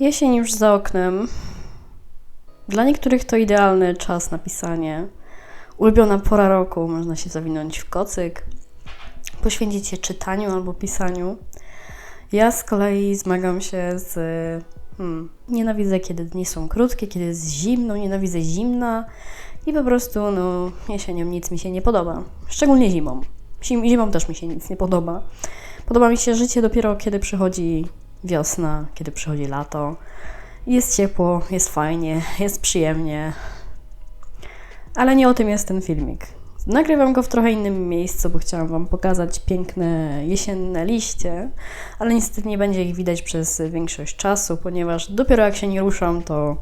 Jesień już za oknem. Dla niektórych to idealny czas na pisanie. Ulubiona pora roku, można się zawinąć w kocyk, poświęcić się czytaniu albo pisaniu. Ja z kolei zmagam się z. Hmm, nienawidzę, kiedy dni są krótkie, kiedy jest zimno, nienawidzę zimna i po prostu, no, jesienią nic mi się nie podoba. Szczególnie zimą. Zim, zimą też mi się nic nie podoba. Podoba mi się życie dopiero, kiedy przychodzi wiosna, kiedy przychodzi lato. Jest ciepło, jest fajnie, jest przyjemnie. Ale nie o tym jest ten filmik. Nagrywam go w trochę innym miejscu, bo chciałam Wam pokazać piękne jesienne liście, ale niestety nie będzie ich widać przez większość czasu, ponieważ dopiero jak się nie ruszam, to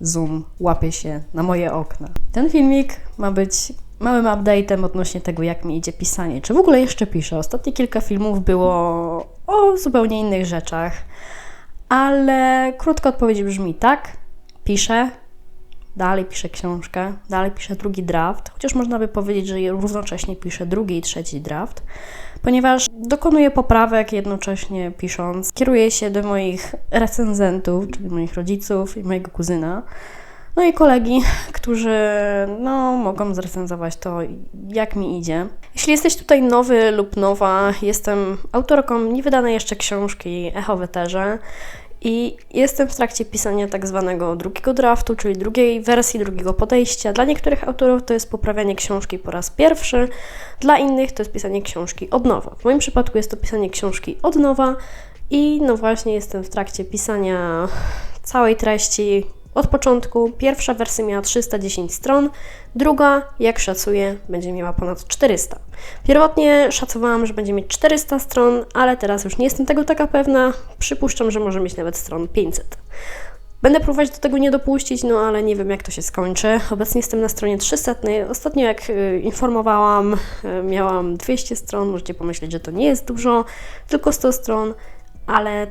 zoom łapie się na moje okna. Ten filmik ma być małym update'em odnośnie tego, jak mi idzie pisanie. Czy w ogóle jeszcze piszę? Ostatnie kilka filmów było o zupełnie innych rzeczach, ale krótka odpowiedź brzmi tak, piszę, dalej piszę książkę, dalej piszę drugi draft, chociaż można by powiedzieć, że równocześnie piszę drugi i trzeci draft, ponieważ dokonuję poprawek jednocześnie pisząc. Kieruję się do moich recenzentów, czyli moich rodziców i mojego kuzyna, no i kolegi, którzy no, mogą zrecenzować to, jak mi idzie. Jeśli jesteś tutaj nowy lub nowa, jestem autorką niewydanej jeszcze książki Echo w Eterze i jestem w trakcie pisania tak zwanego drugiego draftu, czyli drugiej wersji, drugiego podejścia. Dla niektórych autorów to jest poprawianie książki po raz pierwszy, dla innych to jest pisanie książki od nowa. W moim przypadku jest to pisanie książki od nowa i no właśnie jestem w trakcie pisania całej treści od początku pierwsza wersja miała 310 stron, druga, jak szacuję, będzie miała ponad 400. Pierwotnie szacowałam, że będzie mieć 400 stron, ale teraz już nie jestem tego taka pewna. Przypuszczam, że może mieć nawet stron 500. Będę próbować do tego nie dopuścić, no ale nie wiem jak to się skończy. Obecnie jestem na stronie 300. Ostatnio jak y, informowałam, y, miałam 200 stron. Możecie pomyśleć, że to nie jest dużo, tylko 100 stron, ale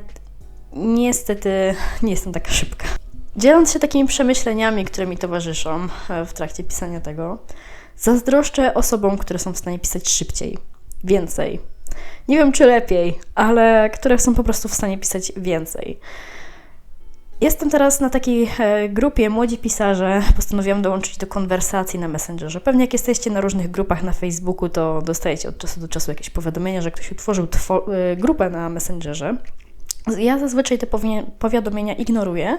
niestety nie jestem taka szybka. Dzieląc się takimi przemyśleniami, które mi towarzyszą e, w trakcie pisania tego, zazdroszczę osobom, które są w stanie pisać szybciej, więcej. Nie wiem czy lepiej, ale które są po prostu w stanie pisać więcej. Jestem teraz na takiej e, grupie Młodzi Pisarze. Postanowiłam dołączyć do konwersacji na Messengerze. Pewnie jak jesteście na różnych grupach na Facebooku, to dostajecie od czasu do czasu jakieś powiadomienia, że ktoś utworzył e, grupę na Messengerze. Ja zazwyczaj te powiadomienia ignoruję,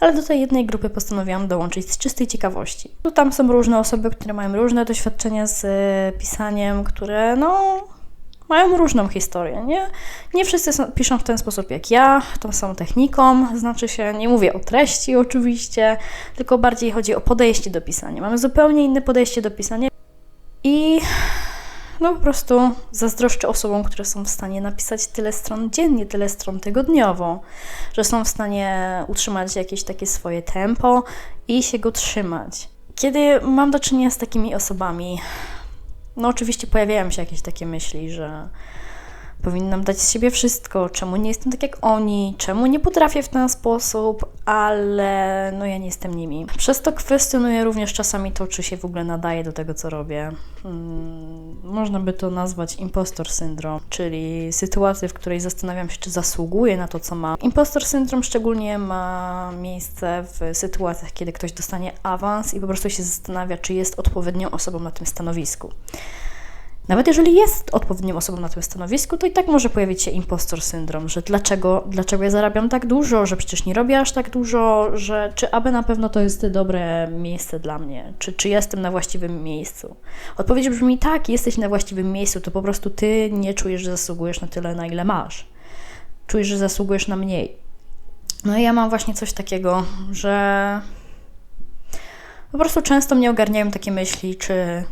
ale do tej jednej grupy postanowiłam dołączyć z czystej ciekawości. Tu tam są różne osoby, które mają różne doświadczenia z e, pisaniem, które no mają różną historię, nie? Nie wszyscy są, piszą w ten sposób jak ja, tą samą techniką, znaczy się, nie mówię o treści oczywiście, tylko bardziej chodzi o podejście do pisania. Mamy zupełnie inne podejście do pisania i no po prostu zazdroszczę osobom, które są w stanie napisać tyle stron dziennie, tyle stron tygodniowo, że są w stanie utrzymać jakieś takie swoje tempo i się go trzymać. Kiedy mam do czynienia z takimi osobami, no oczywiście pojawiają się jakieś takie myśli, że Powinnam dać z siebie wszystko, czemu nie jestem tak jak oni, czemu nie potrafię w ten sposób, ale no ja nie jestem nimi. Przez to kwestionuję również czasami to, czy się w ogóle nadaje do tego, co robię. Hmm, można by to nazwać impostor syndrom, czyli sytuację, w której zastanawiam się, czy zasługuję na to, co mam. Impostor syndrom szczególnie ma miejsce w sytuacjach, kiedy ktoś dostanie awans i po prostu się zastanawia, czy jest odpowiednią osobą na tym stanowisku. Nawet jeżeli jest odpowiednią osobą na tym stanowisku, to i tak może pojawić się impostor syndrom, że dlaczego, dlaczego ja zarabiam tak dużo, że przecież nie robię aż tak dużo, że czy aby na pewno to jest dobre miejsce dla mnie, czy, czy jestem na właściwym miejscu. Odpowiedź brzmi tak, jesteś na właściwym miejscu, to po prostu ty nie czujesz, że zasługujesz na tyle, na ile masz. Czujesz, że zasługujesz na mniej. No i ja mam właśnie coś takiego, że po prostu często mnie ogarniają takie myśli, czy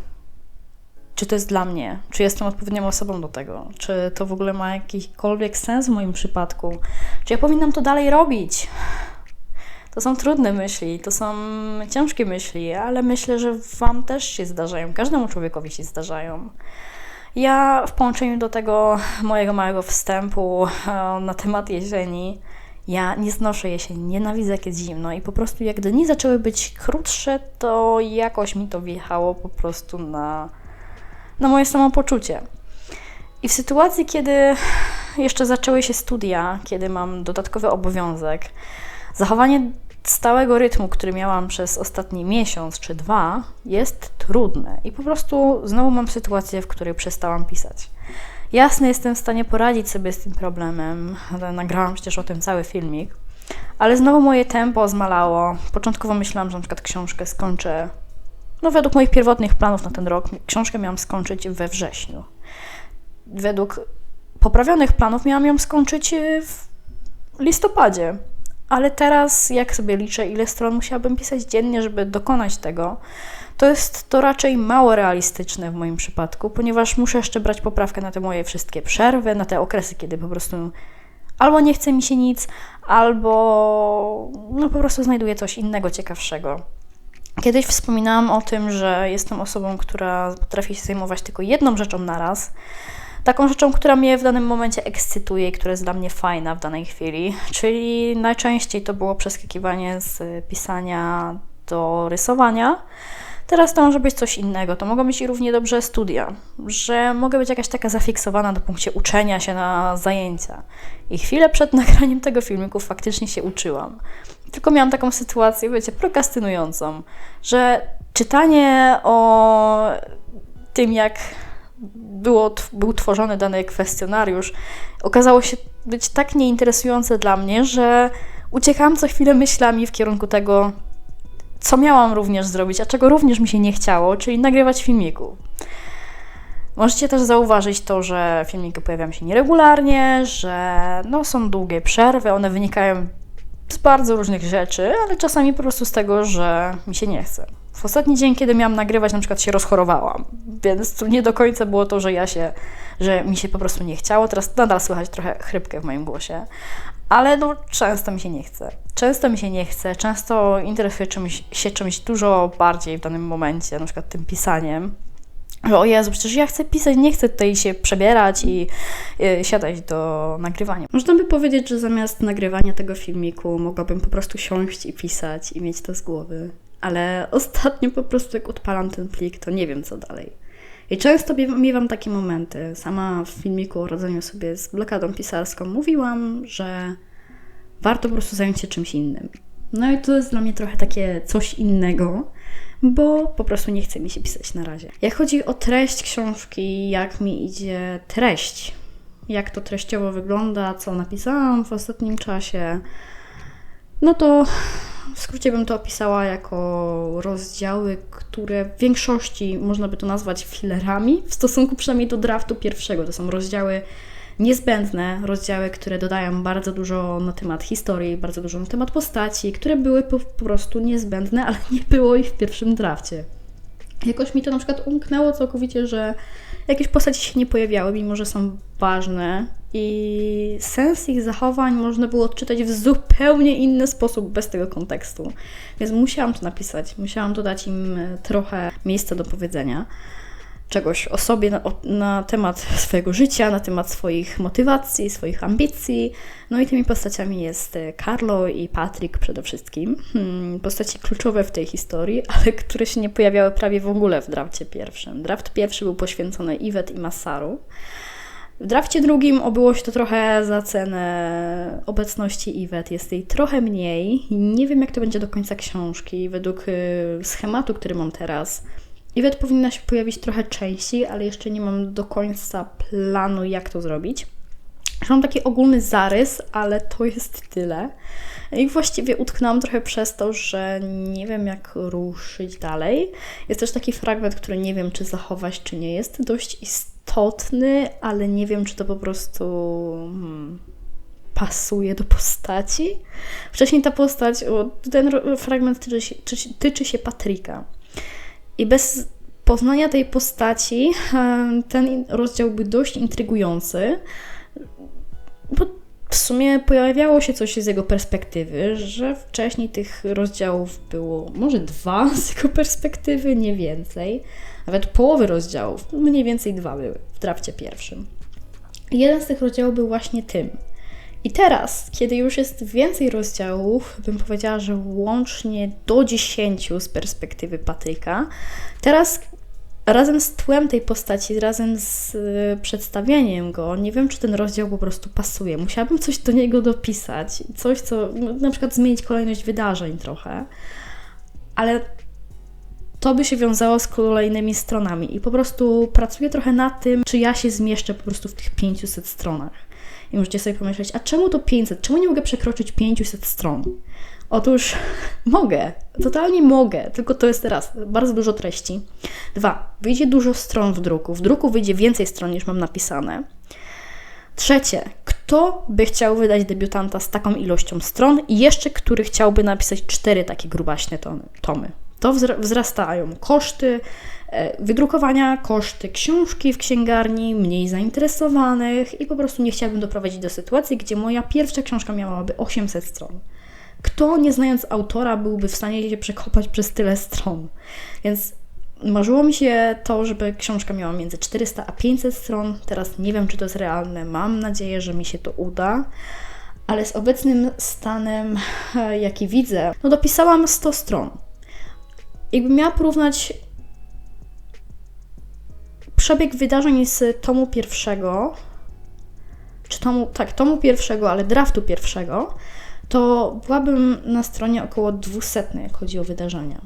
czy to jest dla mnie, czy jestem odpowiednią osobą do tego, czy to w ogóle ma jakikolwiek sens w moim przypadku, czy ja powinnam to dalej robić. To są trudne myśli, to są ciężkie myśli, ale myślę, że Wam też się zdarzają, każdemu człowiekowi się zdarzają. Ja w połączeniu do tego mojego małego wstępu e, na temat jesieni, ja nie znoszę jesieni, nienawidzę jak jest zimno i po prostu jak dni zaczęły być krótsze, to jakoś mi to wjechało po prostu na na moje samopoczucie. I w sytuacji, kiedy jeszcze zaczęły się studia, kiedy mam dodatkowy obowiązek, zachowanie stałego rytmu, który miałam przez ostatni miesiąc czy dwa, jest trudne. I po prostu znowu mam sytuację, w której przestałam pisać. Jasne, jestem w stanie poradzić sobie z tym problemem. Nagrałam przecież o tym cały filmik. Ale znowu moje tempo zmalało. Początkowo myślałam, że na przykład książkę skończę. No, według moich pierwotnych planów na ten rok, książkę miałam skończyć we wrześniu. Według poprawionych planów miałam ją skończyć w listopadzie. Ale teraz, jak sobie liczę, ile stron musiałabym pisać dziennie, żeby dokonać tego, to jest to raczej mało realistyczne w moim przypadku, ponieważ muszę jeszcze brać poprawkę na te moje wszystkie przerwy, na te okresy, kiedy po prostu albo nie chce mi się nic, albo no po prostu znajduję coś innego ciekawszego. Kiedyś wspominałam o tym, że jestem osobą, która potrafi się zajmować tylko jedną rzeczą na raz. Taką rzeczą, która mnie w danym momencie ekscytuje i która jest dla mnie fajna w danej chwili. Czyli najczęściej to było przeskakiwanie z pisania do rysowania. Teraz to może być coś innego. To mogą być i równie dobrze studia, że mogę być jakaś taka zafiksowana do punkcie uczenia się na zajęcia. I chwilę przed nagraniem tego filmiku faktycznie się uczyłam. Tylko miałam taką sytuację, wiecie, prokastynującą, że czytanie o tym, jak było, był tworzony dany kwestionariusz, okazało się być tak nieinteresujące dla mnie, że uciekałam co chwilę myślami w kierunku tego, co miałam również zrobić, a czego również mi się nie chciało, czyli nagrywać filmiku. Możecie też zauważyć to, że filmiki pojawiają się nieregularnie, że no, są długie przerwy, one wynikają z bardzo różnych rzeczy, ale czasami po prostu z tego, że mi się nie chce. W ostatni dzień, kiedy miałam nagrywać, na przykład się rozchorowałam, więc nie do końca było to, że ja się, że mi się po prostu nie chciało. Teraz nadal słychać trochę chrypkę w moim głosie, ale no, często mi się nie chce. Często mi się nie chce, często interesuję czymś, się czymś dużo bardziej w danym momencie, na przykład tym pisaniem. Że o Jezu, przecież ja chcę pisać, nie chcę tutaj się przebierać i y, siadać do nagrywania. Można by powiedzieć, że zamiast nagrywania tego filmiku mogłabym po prostu siąść i pisać i mieć to z głowy. Ale ostatnio po prostu jak odpalam ten plik, to nie wiem co dalej. I często miewam takie momenty. Sama w filmiku o rodzeniu sobie z blokadą pisarską mówiłam, że warto po prostu zająć się czymś innym. No i to jest dla mnie trochę takie coś innego, bo po prostu nie chce mi się pisać na razie. Jak chodzi o treść książki, jak mi idzie treść, jak to treściowo wygląda, co napisałam w ostatnim czasie, no to w skrócie bym to opisała jako rozdziały, które w większości można by to nazwać filerami, w stosunku przynajmniej do draftu pierwszego. To są rozdziały niezbędne, rozdziały, które dodają bardzo dużo na temat historii, bardzo dużo na temat postaci, które były po, po prostu niezbędne, ale nie było ich w pierwszym drafcie. Jakoś mi to na przykład umknęło całkowicie, że jakieś postaci się nie pojawiały, mimo że są ważne i sens ich zachowań można było odczytać w zupełnie inny sposób bez tego kontekstu. Więc musiałam to napisać, musiałam dodać im trochę miejsca do powiedzenia czegoś o sobie, na, na, temat swojego życia, na temat swoich motywacji, swoich ambicji. No i tymi postaciami jest Carlo i Patrick przede wszystkim. Hmm, postaci kluczowe w tej historii, ale które się nie pojawiały prawie w ogóle w drafcie pierwszym. Draft pierwszy był poświęcony Iwet i Massaru. W drafcie drugim obyło się to trochę za cenę obecności Iwet. Jest jej trochę mniej. Nie wiem, jak to będzie do końca książki. Według y, schematu, który mam teraz, Iwet powinna się pojawić trochę częściej, ale jeszcze nie mam do końca planu, jak to zrobić. Mam taki ogólny zarys, ale to jest tyle. I właściwie utknęłam trochę przez to, że nie wiem, jak ruszyć dalej. Jest też taki fragment, który nie wiem, czy zachować, czy nie. Jest dość istotny, ale nie wiem, czy to po prostu hmm, pasuje do postaci. Wcześniej ta postać, ten fragment tyczy się, tyczy się Patryka. I bez poznania tej postaci ten rozdział był dość intrygujący, bo w sumie pojawiało się coś z jego perspektywy, że wcześniej tych rozdziałów było może dwa z jego perspektywy, nie więcej. Nawet połowy rozdziałów, mniej więcej dwa były w drafcie pierwszym. Jeden z tych rozdziałów był właśnie tym. I teraz, kiedy już jest więcej rozdziałów, bym powiedziała, że łącznie do 10 z perspektywy Patryka, teraz razem z tłem tej postaci, razem z y, przedstawieniem go, nie wiem, czy ten rozdział po prostu pasuje. Musiałabym coś do niego dopisać, coś, co na przykład zmienić kolejność wydarzeń trochę, ale to by się wiązało z kolejnymi stronami i po prostu pracuję trochę nad tym, czy ja się zmieszczę po prostu w tych 500 stronach. I możecie sobie pomyśleć, a czemu to 500? Czemu nie mogę przekroczyć 500 stron? Otóż mogę, totalnie mogę, tylko to jest teraz bardzo dużo treści. Dwa, wyjdzie dużo stron w druku. W druku wyjdzie więcej stron niż mam napisane. Trzecie, kto by chciał wydać debiutanta z taką ilością stron i jeszcze który chciałby napisać cztery takie grubaśne tomy? To wzrastają koszty e, wydrukowania, koszty książki w księgarni, mniej zainteresowanych i po prostu nie chciałabym doprowadzić do sytuacji, gdzie moja pierwsza książka miałaby 800 stron. Kto, nie znając autora, byłby w stanie się przekopać przez tyle stron? Więc marzyło mi się to, żeby książka miała między 400 a 500 stron. Teraz nie wiem, czy to jest realne. Mam nadzieję, że mi się to uda. Ale z obecnym stanem, jaki widzę, no dopisałam 100 stron. Jakbym miała porównać przebieg wydarzeń z tomu pierwszego, czy tomu, tak, tomu pierwszego, ale draftu pierwszego, to byłabym na stronie około 200, jak chodzi o wydarzenia.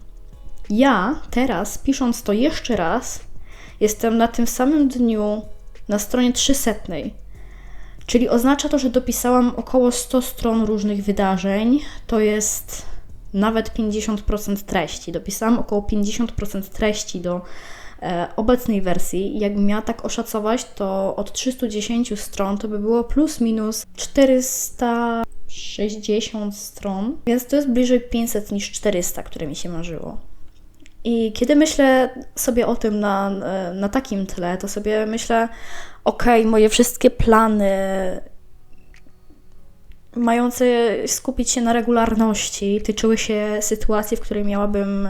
Ja teraz, pisząc to jeszcze raz, jestem na tym samym dniu na stronie 300. Czyli oznacza to, że dopisałam około 100 stron różnych wydarzeń. To jest nawet 50% treści. Dopisałam około 50% treści do e, obecnej wersji. Jakbym miała tak oszacować, to od 310 stron to by było plus minus 400 60 stron, więc to jest bliżej 500 niż 400, które mi się marzyło. I kiedy myślę sobie o tym na, na takim tle, to sobie myślę, okej, okay, moje wszystkie plany mające skupić się na regularności tyczyły się sytuacji, w której miałabym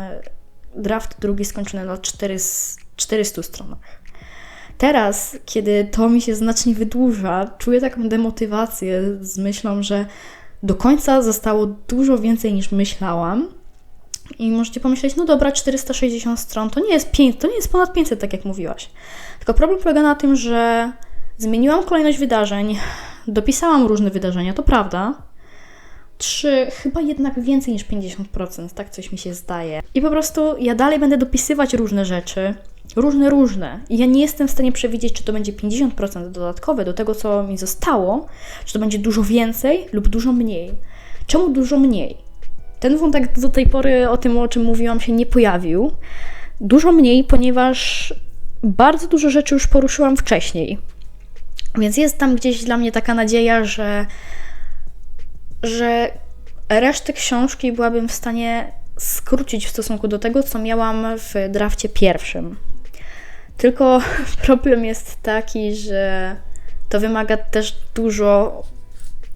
draft drugi skończony na 400 stronach. Teraz, kiedy to mi się znacznie wydłuża, czuję taką demotywację z myślą, że do końca zostało dużo więcej niż myślałam. I możecie pomyśleć, no dobra, 460 stron to nie jest 5, to nie jest ponad 500, tak jak mówiłaś. Tylko problem polega na tym, że zmieniłam kolejność wydarzeń, dopisałam różne wydarzenia, to prawda. Trzy, chyba jednak więcej niż 50%, tak coś mi się zdaje. I po prostu ja dalej będę dopisywać różne rzeczy, różne, różne. I ja nie jestem w stanie przewidzieć, czy to będzie 50% dodatkowe do tego, co mi zostało, czy to będzie dużo więcej lub dużo mniej. Czemu dużo mniej? Ten wątek do tej pory o tym, o czym mówiłam, się nie pojawił. Dużo mniej, ponieważ bardzo dużo rzeczy już poruszyłam wcześniej. Więc jest tam gdzieś dla mnie taka nadzieja, że, że resztę książki byłabym w stanie skrócić w stosunku do tego, co miałam w drafcie pierwszym. Tylko problem jest taki, że to wymaga też dużo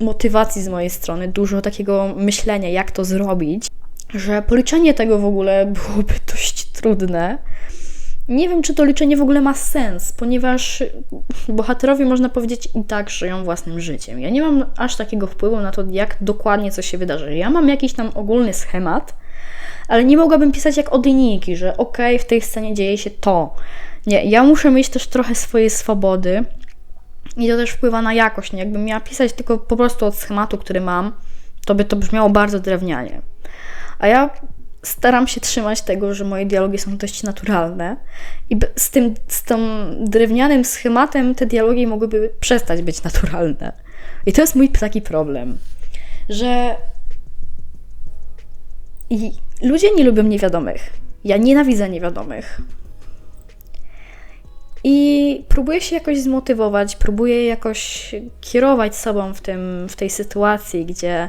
motywacji z mojej strony, dużo takiego myślenia, jak to zrobić, że policzenie tego w ogóle byłoby dość trudne. Nie wiem, czy to liczenie w ogóle ma sens, ponieważ bohaterowie, można powiedzieć, i tak żyją własnym życiem. Ja nie mam aż takiego wpływu na to, jak dokładnie coś się wydarzy. Ja mam jakiś tam ogólny schemat, ale nie mogłabym pisać jak od linijki, że okej, okay, w tej scenie dzieje się to, nie, ja muszę mieć też trochę swojej swobody i to też wpływa na jakość. Nie? Jakbym miała pisać tylko po prostu od schematu, który mam, to by to brzmiało bardzo drewnianie. A ja staram się trzymać tego, że moje dialogi są dość naturalne i z tym, z tym drewnianym schematem te dialogi mogłyby przestać być naturalne. I to jest mój taki problem, że i ludzie nie lubią niewiadomych. Ja nienawidzę niewiadomych. I próbuję się jakoś zmotywować, próbuję jakoś kierować sobą w, tym, w tej sytuacji, gdzie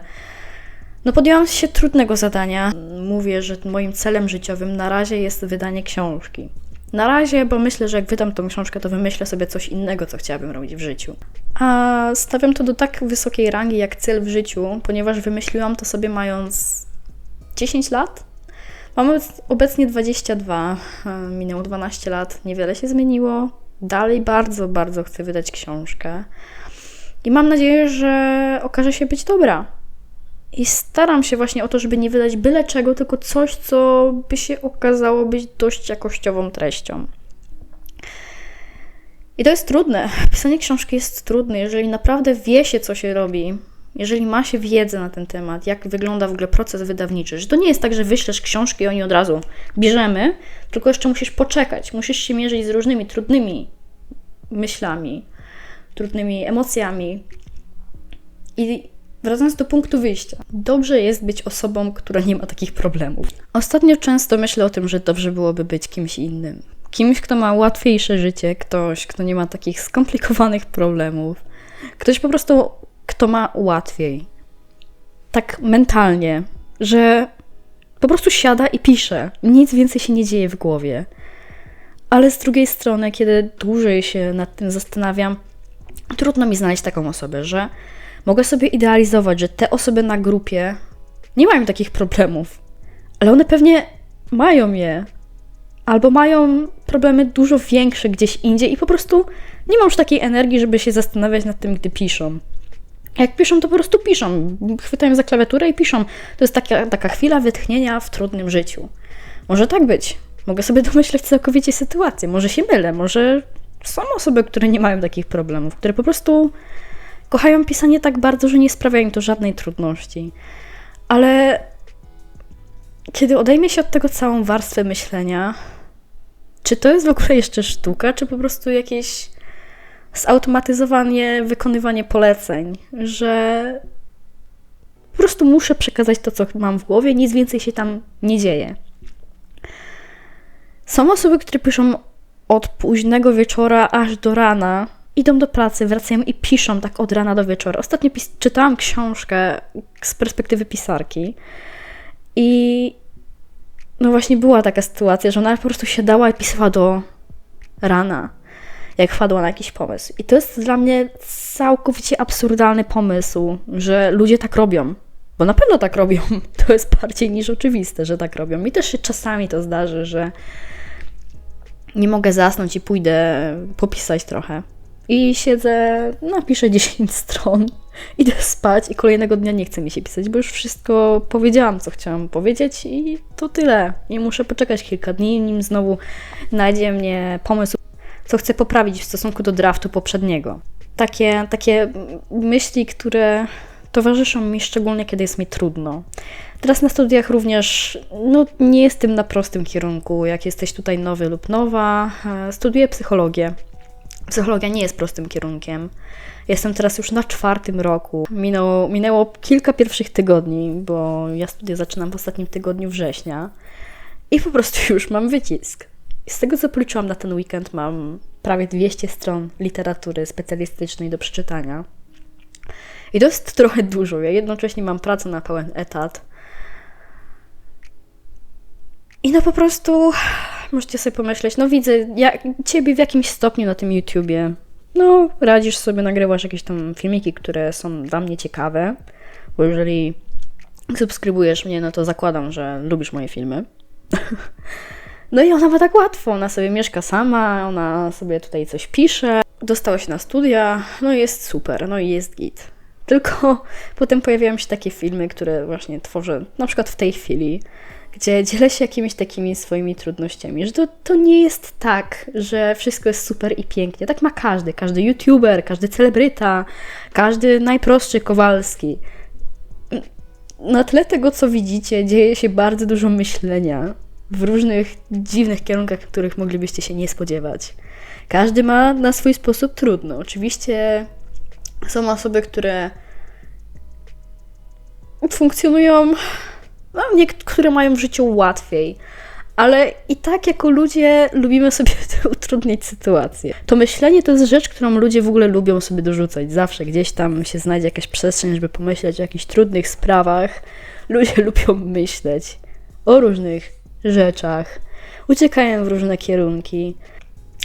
no podjęłam się trudnego zadania. Mówię, że moim celem życiowym na razie jest wydanie książki. Na razie, bo myślę, że jak wydam tą książkę, to wymyślę sobie coś innego, co chciałabym robić w życiu. A stawiam to do tak wysokiej rangi jak cel w życiu, ponieważ wymyśliłam to sobie mając 10 lat, Mam obecnie 22, e, minęło 12 lat, niewiele się zmieniło. Dalej bardzo, bardzo chcę wydać książkę. I mam nadzieję, że okaże się być dobra. I staram się właśnie o to, żeby nie wydać byle czego, tylko coś, co by się okazało być dość jakościową treścią. I to jest trudne. Pisanie książki jest trudne, jeżeli naprawdę wie się, co się robi, jeżeli ma się wiedzę na ten temat, jak wygląda w ogóle proces wydawniczy, że to nie jest tak, że wyślesz książki i oni od razu bierzemy, tylko jeszcze musisz poczekać, musisz się mierzyć z różnymi trudnymi myślami, trudnymi emocjami. I wracając do punktu wyjścia, dobrze jest być osobą, która nie ma takich problemów. Ostatnio często myślę o tym, że dobrze byłoby być kimś innym. Kimś, kto ma łatwiejsze życie, ktoś, kto nie ma takich skomplikowanych problemów, ktoś po prostu kto ma łatwiej. Tak mentalnie, że po prostu siada i pisze. Nic więcej się nie dzieje w głowie. Ale z drugiej strony, kiedy dłużej się nad tym zastanawiam, trudno mi znaleźć taką osobę, że mogę sobie idealizować, że te osoby na grupie nie mają takich problemów, ale one pewnie mają je. Albo mają problemy dużo większe gdzieś indziej i po prostu nie mam już takiej energii, żeby się zastanawiać nad tym, gdy piszą. Jak piszą, to po prostu piszą. Chwytają za klawiaturę i piszą. To jest taka, taka chwila wytchnienia w trudnym życiu. Może tak być. Mogę sobie domyśleć całkowicie sytuację. Może się mylę, może są osoby, które nie mają takich problemów, które po prostu kochają pisanie tak bardzo, że nie sprawia im to żadnej trudności. Ale kiedy odejmie się od tego całą warstwę myślenia, czy to jest w ogóle jeszcze sztuka, czy po prostu jakieś zautomatyzowanie wykonywanie poleceń, że po prostu muszę przekazać to, co mam w głowie, nic więcej się tam nie dzieje. Są osoby, które piszą od późnego wieczora aż do rana, idą do pracy, wracają i piszą tak od rana do wieczora. Ostatnio czytałam książkę z perspektywy pisarki i no właśnie była taka sytuacja, że ona po prostu siadała i pisała do rana jak wpadła na jakiś pomysł. I to jest dla mnie całkowicie absurdalny pomysł, że ludzie tak robią. Bo na pewno tak robią. To jest bardziej niż oczywiste, że tak robią. Mi też się czasami to zdarzy, że nie mogę zasnąć i pójdę popisać trochę. I siedzę, napiszę 10 stron, idę spać i kolejnego dnia nie chce mi się pisać, bo już wszystko powiedziałam, co chciałam powiedzieć i to tyle. I muszę poczekać kilka dni, nim znowu znajdzie mnie pomysł co chcę poprawić w stosunku do draftu poprzedniego. Takie, takie myśli, które towarzyszą mi szczególnie, kiedy jest mi trudno. Teraz na studiach również no, nie jestem na prostym kierunku. Jak jesteś tutaj nowy lub nowa, e, studiuję psychologię. Psychologia nie jest prostym kierunkiem. Jestem teraz już na czwartym roku. Minęło, minęło kilka pierwszych tygodni, bo ja studia zaczynam w ostatnim tygodniu września i po prostu już mam wycisk. Z tego, co policzyłam na ten weekend, mam prawie 200 stron literatury specjalistycznej do przeczytania. I to jest trochę dużo. Ja jednocześnie mam pracę na pełen etat. I no po prostu możecie sobie pomyśleć, no widzę ja, ciebie w jakimś stopniu na tym YouTubie. No, radzisz sobie, nagrywasz jakieś tam filmiki, które są dla mnie ciekawe, bo jeżeli subskrybujesz mnie, no to zakładam, że lubisz moje filmy. No i ona ma tak łatwo, ona sobie mieszka sama, ona sobie tutaj coś pisze, dostała się na studia, no i jest super, no i jest git. Tylko potem pojawiają się takie filmy, które właśnie tworzę, na przykład w tej chwili, gdzie dzielę się jakimiś takimi swoimi trudnościami, że to, to nie jest tak, że wszystko jest super i pięknie. Tak ma każdy, każdy youtuber, każdy celebryta, każdy najprostszy Kowalski. Na tle tego, co widzicie, dzieje się bardzo dużo myślenia, w różnych dziwnych kierunkach, których moglibyście się nie spodziewać. Każdy ma na swój sposób trudno. Oczywiście są osoby, które funkcjonują, no, niektóre mają w życiu łatwiej, ale i tak jako ludzie lubimy sobie utrudnić sytuację. To myślenie to jest rzecz, którą ludzie w ogóle lubią sobie dorzucać. Zawsze gdzieś tam się znajdzie jakaś przestrzeń, żeby pomyśleć o jakichś trudnych sprawach. Ludzie lubią myśleć o różnych rzeczach, uciekają w różne kierunki.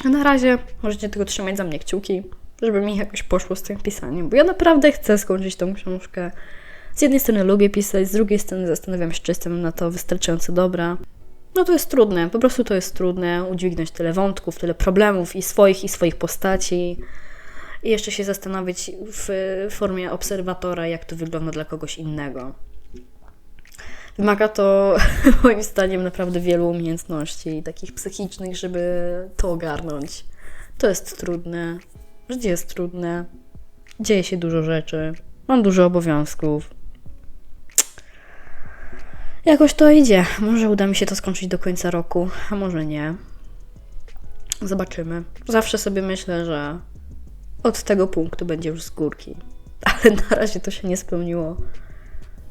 A na razie możecie tylko trzymać za mnie kciuki, żeby mi jakoś poszło z tym pisaniem, bo ja naprawdę chcę skończyć tą książkę. Z jednej strony lubię pisać, z drugiej strony zastanawiam się, czy jestem na to wystarczająco dobra. No to jest trudne, po prostu to jest trudne, udźwignąć tyle wątków, tyle problemów i swoich, i swoich postaci. I jeszcze się zastanowić w formie obserwatora, jak to wygląda dla kogoś innego. Wymaga to moim zdaniem naprawdę wielu umiejętności takich psychicznych, żeby to ogarnąć. To jest trudne. Życie jest trudne. Dzieje się dużo rzeczy. Mam dużo obowiązków. Jakoś to idzie. Może uda mi się to skończyć do końca roku, a może nie. Zobaczymy. Zawsze sobie myślę, że od tego punktu będzie już z górki. Ale na razie to się nie spełniło.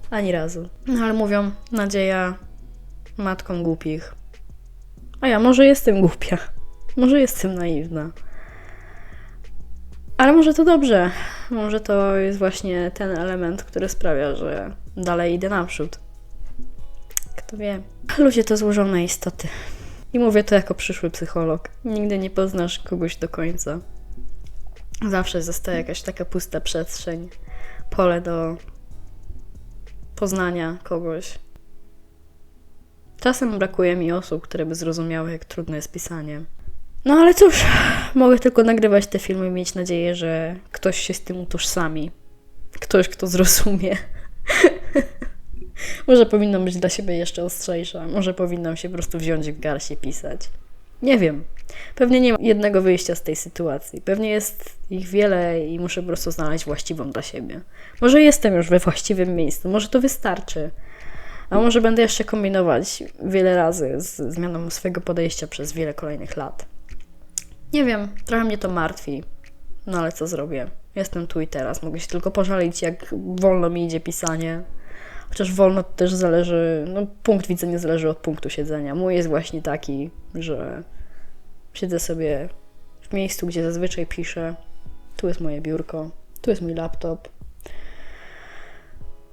Ani razu. No ale mówią, nadzieja matką głupich. A ja może jestem głupia. Może jestem naiwna. Ale może to dobrze. Może to jest właśnie ten element, który sprawia, że dalej idę naprzód. Kto wie. Ludzie to złożone istoty. I mówię to jako przyszły psycholog. Nigdy nie poznasz kogoś do końca. Zawsze zostaje jakaś taka pusta przestrzeń, pole do poznania kogoś. Czasem brakuje mi osób, które by zrozumiały, jak trudne jest pisanie. No ale cóż, mogę tylko nagrywać te filmy i mieć nadzieję, że ktoś się z tym utożsami. Ktoś, kto zrozumie. Może powinnam być dla siebie jeszcze ostrzejsza. Może powinnam się po prostu wziąć w garść i pisać. Nie wiem. Pewnie nie ma jednego wyjścia z tej sytuacji. Pewnie jest ich wiele i muszę po prostu znaleźć właściwą dla siebie. Może jestem już we właściwym miejscu, może to wystarczy. A może będę jeszcze kombinować wiele razy z zmianą swojego podejścia przez wiele kolejnych lat. Nie wiem, trochę mnie to martwi. No ale co zrobię? Jestem tu i teraz. Mogę się tylko pożalić, jak wolno mi idzie pisanie. Chociaż wolno to też zależy, no punkt widzenia zależy od punktu siedzenia. Mój jest właśnie taki, że siedzę sobie w miejscu, gdzie zazwyczaj piszę. Tu jest moje biurko, tu jest mój laptop.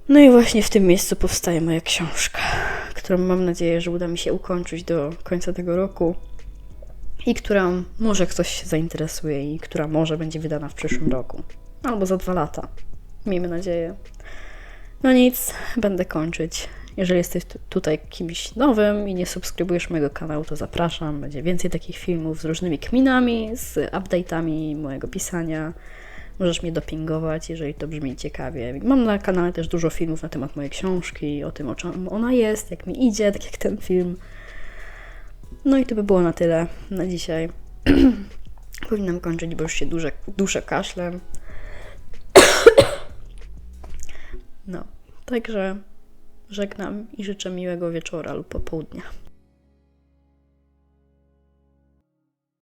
No i właśnie w tym miejscu powstaje moja książka, którą mam nadzieję, że uda mi się ukończyć do końca tego roku i którą może ktoś się zainteresuje i która może będzie wydana w przyszłym roku albo za dwa lata. Miejmy nadzieję. No nic, będę kończyć. Jeżeli jesteś tu- tutaj kimś nowym i nie subskrybujesz mojego kanału, to zapraszam. Będzie więcej takich filmów z różnymi kminami, z update'ami mojego pisania. Możesz mnie dopingować, jeżeli to brzmi ciekawie. Mam na kanale też dużo filmów na temat mojej książki, o tym, o czym ona jest, jak mi idzie, tak jak ten film. No i to by było na tyle na dzisiaj. Powinnam kończyć, bo już się duże, duszę kaszlem. No, także żegnam i życzę miłego wieczora lub popołudnia.